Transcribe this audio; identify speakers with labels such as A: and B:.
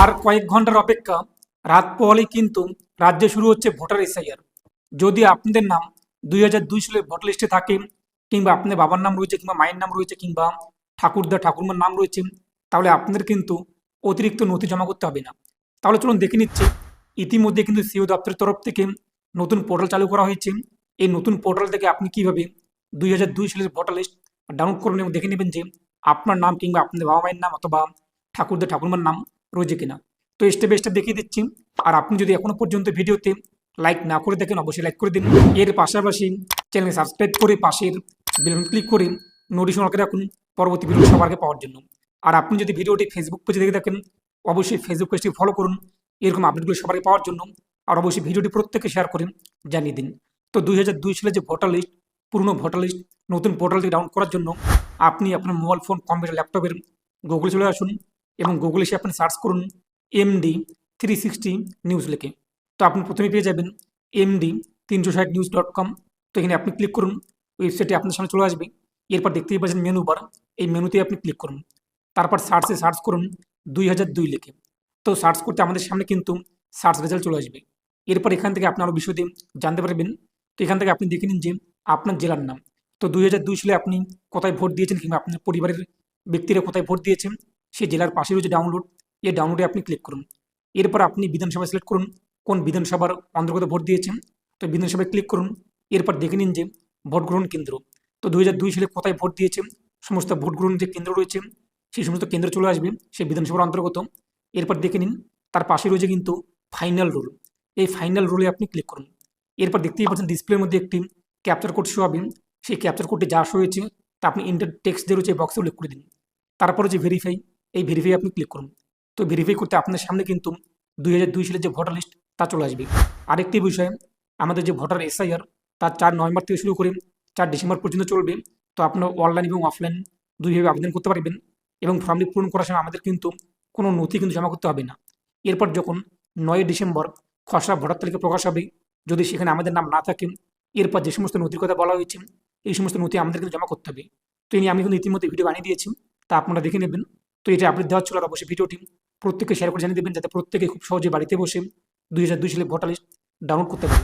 A: আর কয়েক ঘণ্টার অপেক্ষা রাত পোহালেই কিন্তু রাজ্যে শুরু হচ্ছে ভোটার এসআইআর। যদি আপনাদের নাম দুই হাজার দুই সালের ভোটার লিস্টে থাকে কিংবা আপনাদের বাবার নাম রয়েছে কিংবা মায়ের নাম রয়েছে কিংবা ঠাকুরদা, ঠাকুরমার নাম রয়েছে, তাহলে আপনাদের কিন্তু অতিরিক্ত নথি জমা করতে হবে না। তাহলে চলুন দেখে নিচ্ছি, ইতিমধ্যে কিন্তু সিও দপ্তরের তরফ থেকে নতুন পোর্টাল চালু করা হয়েছে। এই নতুন পোর্টাল থেকে আপনি কীভাবে দুই হাজার দুই সালের ভোটার লিস্ট ডাউনলোড করবেন এবং দেখে নেবেন যে আপনার নাম কিংবা আপনাদের বাবা মায়ের নাম অথবা ঠাকুরদা, ঠাকুরমার নাম রয়েছে কিনা। তো স্টেপ বাই স্টেপ দেখিয়ে দিচ্ছি। আর আপনি যদি এখনও পর্যন্ত ভিডিওতে লাইক না করে দেখেন অবশ্যই লাইক করে দিন। এর পাশাপাশি চ্যানেল সাবস্ক্রাইব করে পাশের বেলুন ক্লিক করে নোটিশন আগে রাখুন পরবর্তী ভিডিও সবার পাওয়ার জন্য। আর আপনি যদি ভিডিওটি ফেসবুক পেজে দেখে থাকেন, অবশ্যই ফেসবুক পেজটি ফলো করুন। এরকম আপডেটগুলো সবার পাওয়ার জন্য। আর অবশ্যই ভিডিওটি প্রত্যেকে শেয়ার করে জানিয়ে দিন। তো দুই হাজার দুই সালে যে ভোটার লিস্ট পুরনো ভোটার লিস্ট নতুন পোর্টালটি ডাউনলোড করার জন্য আপনি আপনার মোবাইল ফোন কম্পিউটার ল্যাপটপের গুগলে চলে আসুন। এবং গুগলে এসে আপনি সার্চ করুন এমডি থ্রি সিক্সটি নিউজ লিখে। তো আপনি প্রথমে পেয়ে যাবেন এমডি তিনশো ষাট নিউজ ডট কম তো এখানে আপনি ক্লিক করুন ওয়েবসাইটে আপনার সামনে চলে আসবে। এরপর দেখতেই পাচ্ছেন মেনু বার এই মেনুতে আপনি ক্লিক করুন। তারপর সার্চে সার্চ করুন দুই হাজার দুই লিখে। তো সার্চ করতে আমাদের সামনে কিন্তু সার্চ রেজাল্ট চলে আসবে। এরপর এখান থেকে আপনি আরও বিষয়টি জানতে পারবেন। তো এখান থেকে আপনি দেখে নিন যে আপনার জেলার নাম। তো দুই হাজার দুই সালে আপনি কোথায় ভোট দিয়েছেন কিংবা আপনার পরিবারের ব্যক্তিরা কোথায় ভোট দিয়েছেন? সেই জেলার পাশে রয়েছে ডাউনলোড এই ডাউনলোডে আপনি ক্লিক করুন। এরপর আপনি বিধানসভা সিলেক্ট করুন, কোন বিধানসভার অন্তর্গত ভোট দিয়েছেন। তো বিধানসভায় ক্লিক করুন, এরপর দেখে নিন যে ভোট গ্রহণ কেন্দ্র। তো দুই হাজার দুই সালে কোথায় ভোট দিয়েছে সমস্ত ভোট গ্রহণ যে কেন্দ্র রয়েছে, সেই সমস্ত কেন্দ্র চলে আসবে সেই বিধানসভার অন্তর্গত। এরপর দেখে নিন, তার পাশে রয়েছে কিন্তু ফাইনাল রোল এই ফাইনাল রোলে আপনি ক্লিক করুন। এরপর দেখতেই পাচ্ছেন ডিসপ্লের মধ্যে একটি ক্যাপচার কোড শো হবে। সেই ক্যাপচার কোডটি যা শো হয়েছে, তা আপনি ইন্টার টেক্সট দিয়ে রয়েছে বক্সে উল্লেখ করে দিন। তারপরে হচ্ছে ভেরিফাই এই ভেরিফাই আপনি ক্লিক করুন। তো ভেরিফাই করতে আপনার সামনে কিন্তু দুই হাজার দুই সালের যে ভোটার লিস্ট তা চলে আসবে। আরেকটি বিষয়, আমাদের যে ভোটার এসআইআর তা চার নভেম্বর থেকে শুরু করে চার ডিসেম্বর পর্যন্ত চলবে। তো আপনার অনলাইন এবং অফলাইন দুইভাবে আবেদন করতে পারবেন এবং ফর্মটি পূরণ করার সময় আমাদের কিন্তু কোনো নথি কিন্তু জমা করতে হবে না। এরপর যখন নয় ডিসেম্বর খসড়া ভোটার তালিকা প্রকাশ হবে, যদি সেখানে আমাদের নাম না থাকে, এরপর যে সমস্ত নথির কথা বলা হয়েছে, এই সমস্ত নথি আমাদের কিন্তু জমা করতে হবে। তো এই নিয়ে আমি কিন্তু ইতিমধ্যে ভিডিও বানিয়ে দিয়েছি, তা আপনারা দেখে নেবেন। তো এটা আপডেট দেওয়ার ছিল আর অবশ্যই ভিডিওটি প্রত্যেককে শেয়ার করে জানিয়ে দেবেন যাতে প্রত্যেকে খুব সহজে বাড়িতে বসে দুই হাজার দুই সালে ভোটার লিস্ট ডাউনলোড করতে পারে।